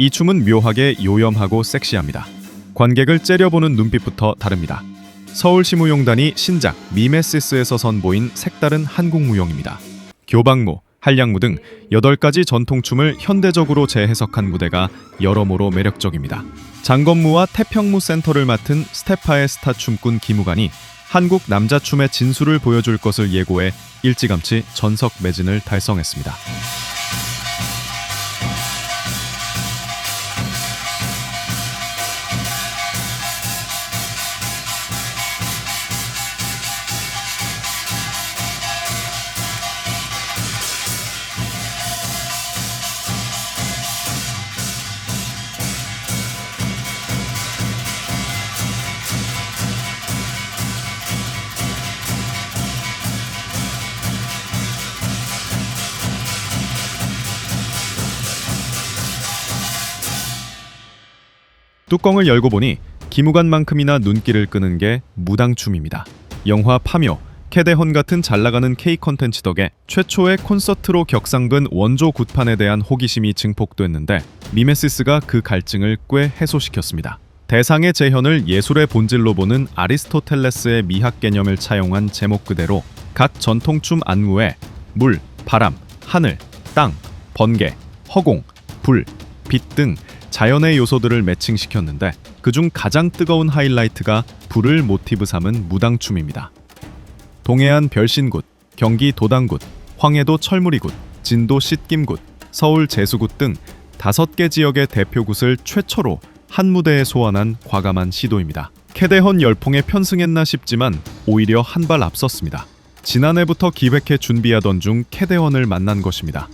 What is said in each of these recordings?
이 춤은 묘하게 요염하고 섹시합니다. 관객을 째려보는 눈빛부터 다릅니다. 서울시무용단이 신작 미메시스에서 선보인 색다른 한국 무용입니다. 교방무, 한량무 등 8가지 전통춤을 현대적으로 재해석한 무대가 여러모로 매력적입니다. 장건무와 태평무 센터를 맡은 스테파의 스타 춤꾼 김우관이 한국 남자춤의 진수를 보여줄 것을 예고해 일찌감치 전석 매진을 달성했습니다. 뚜껑을 열고 보니 기무관만큼이나 눈길을 끄는 게 무당춤입니다. 영화 파묘, 캐대헌 같은 잘 나가는 K 컨텐츠 덕에 최초의 콘서트로 격상된 원조 굿판에 대한 호기심이 증폭됐는데 미메시스가 그 갈증을 꽤 해소시켰습니다. 대상의 재현을 예술의 본질로 보는 아리스토텔레스의 미학 개념을 차용한 제목 그대로 각 전통춤 안무에 물, 바람, 하늘, 땅, 번개, 허공, 불, 빛 등 자연의 요소들을 매칭시켰는데 그중 가장 뜨거운 하이라이트가 불을 모티브 삼은 무당춤입니다. 동해안 별신굿, 경기 도당굿, 황해도 철무리굿, 진도 씻김굿, 서울 제수굿 등 다섯 개 지역의 대표 굿을 최초로 한 무대에 소환한 과감한 시도입니다. 캐대헌 열풍에 편승했나 싶지만 오히려 한 발 앞섰습니다. 지난해부터 기획해 준비하던 중 캐대헌을 만난 것입니다.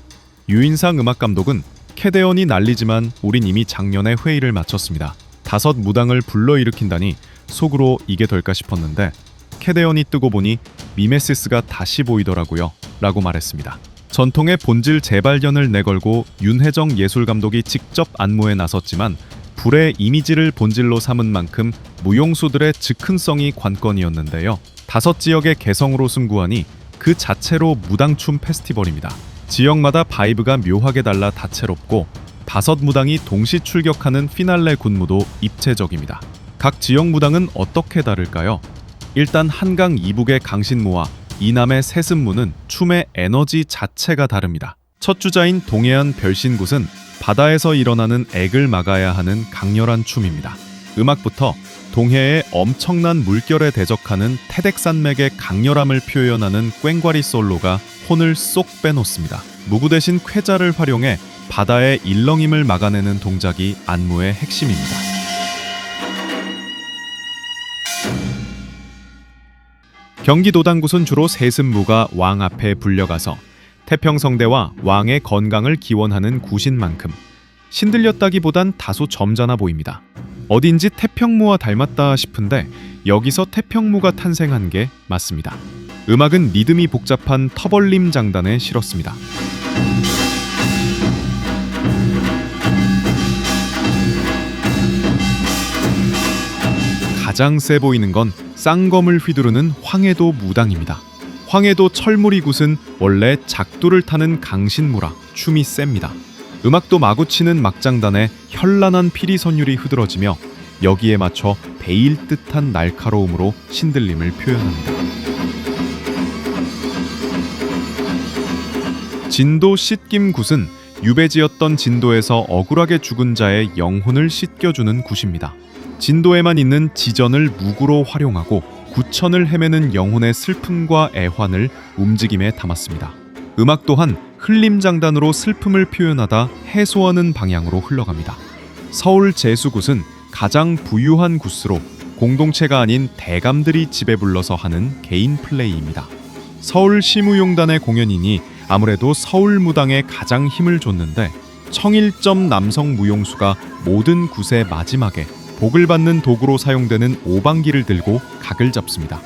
유인상 음악 감독은 캐대헌이 난리지만 우린 이미 작년에 회의를 마쳤습니다. 다섯 무당을 불러일으킨다니 속으로 이게 될까 싶었는데 캐대헌이 뜨고 보니 미메시스가 다시 보이더라고요. 라고 말했습니다. 전통의 본질 재발견을 내걸고 윤혜정 예술감독이 직접 안무에 나섰지만 불의 이미지를 본질로 삼은 만큼 무용수들의 즉흥성이 관건이었는데요. 다섯 지역의 개성으로 승부하니 그 자체로 무당춤 페스티벌입니다. 지역마다 바이브가 묘하게 달라 다채롭고 다섯 무당이 동시 출격하는 피날레 군무도 입체적입니다. 각 지역 무당은 어떻게 다를까요? 일단 한강 이북의 강신무와 이남의 세습무는 춤의 에너지 자체가 다릅니다. 첫 주자인 동해안 별신굿은 바다에서 일어나는 액을 막아야 하는 강렬한 춤입니다. 음악부터 동해의 엄청난 물결에 대적하는 태백산맥의 강렬함을 표현하는 꽹과리 솔로가 혼을 쏙 빼놓습니다. 무구 대신 쾌자를 활용해 바다의 일렁임을 막아내는 동작이 안무의 핵심입니다. 경기도당굿은 주로 세습무가 왕 앞에 불려가서 태평성대와 왕의 건강을 기원하는 굿인 만큼 신들렸다기보단 다소 점잖아 보입니다. 어딘지 태평무와 닮았다 싶은데 여기서 태평무가 탄생한 게 맞습니다. 음악은 리듬이 복잡한 터벌림 장단에 실었습니다. 가장 세 보이는 건 쌍검을 휘두르는 황해도 무당입니다. 황해도 철무리 굿은 원래 작두를 타는 강신무라 춤이 셉니다. 음악도 마구 치는 막장단에 현란한 피리 선율이 흐드러지며 여기에 맞춰 베일 듯한 날카로움으로 신들림을 표현합니다. 진도 씻김 굿은 유배지였던 진도에서 억울하게 죽은 자의 영혼을 씻겨주는 굿입니다. 진도에만 있는 지전을 무구로 활용하고 구천을 헤매는 영혼의 슬픔과 애환을 움직임에 담았습니다. 음악 또한 흘림장단으로 슬픔을 표현하다 해소하는 방향으로 흘러갑니다. 서울 제수굿은 가장 부유한 굿으로 공동체가 아닌 대감들이 집에 불러서 하는 개인 플레이입니다. 서울 시무용단의 공연이니 아무래도 서울 무당에 가장 힘을 줬는데 청일점 남성 무용수가 모든 굿의 마지막에 복을 받는 도구로 사용되는 오방기를 들고 각을 잡습니다.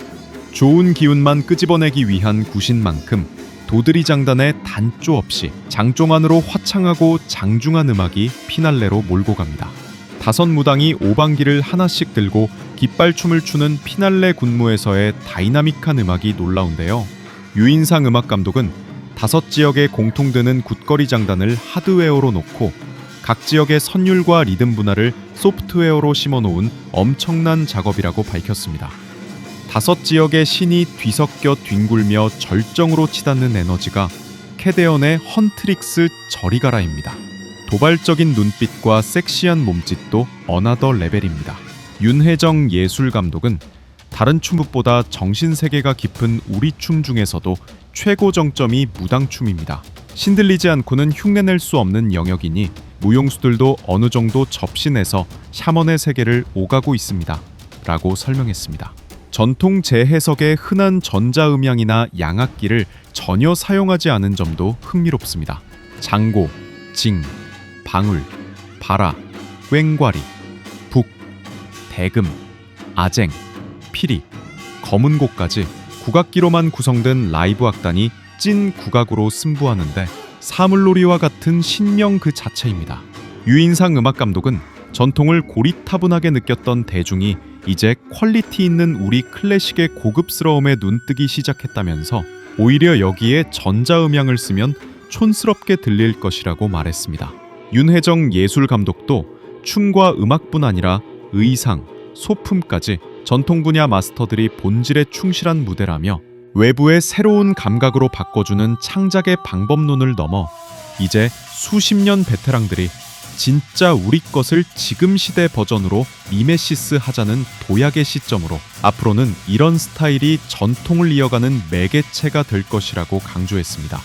좋은 기운만 끄집어내기 위한 굿인 만큼 도드리 장단에 단조 없이 장종 안으로 화창하고 장중한 음악이 피날레로 몰고 갑니다. 다섯 무당이 오방기를 하나씩 들고 깃발춤을 추는 피날레 군무에서의 다이나믹한 음악이 놀라운데요. 유인상 음악 감독은 다섯 지역에 공통되는 굿거리 장단을 하드웨어로 놓고 각 지역의 선율과 리듬 분할을 소프트웨어로 심어 놓은 엄청난 작업이라고 밝혔습니다. 다섯 지역의 신이 뒤섞여 뒹굴며 절정으로 치닫는 에너지가 캐데언의 헌트릭스 저리가라입니다. 도발적인 눈빛과 섹시한 몸짓도 어나더 레벨입니다. 윤혜정 예술 감독은 다른 춤법보다 정신 세계가 깊은 우리 춤 중에서도 최고 정점이 무당춤입니다. 신들리지 않고는 흉내낼 수 없는 영역이니 무용수들도 어느 정도 접신해서 샤먼의 세계를 오가고 있습니다. 라고 설명했습니다. 전통 재해석의 흔한 전자음향이나 양악기를 전혀 사용하지 않은 점도 흥미롭습니다. 장고, 징, 방울, 바라, 꽹과리, 북, 대금, 아쟁, 피리, 검은고까지 국악기로만 구성된 라이브 악단이 찐 국악으로 승부하는데 사물놀이와 같은 신명 그 자체입니다. 유인상 음악 감독은 전통을 고리타분하게 느꼈던 대중이 이제 퀄리티 있는 우리 클래식의 고급스러움에 눈뜨기 시작했다면서 오히려 여기에 전자음향을 쓰면 촌스럽게 들릴 것이라고 말했습니다. 윤혜정 예술 감독도 춤과 음악뿐 아니라 의상, 소품까지 전통 분야 마스터들이 본질에 충실한 무대라며 외부의 새로운 감각으로 바꿔주는 창작의 방법론을 넘어 이제 수십 년 베테랑들이 진짜 우리 것을 지금 시대 버전으로 미메시스 하자는 도약의 시점으로 앞으로는 이런 스타일이 전통을 이어가는 매개체가 될 것이라고 강조했습니다.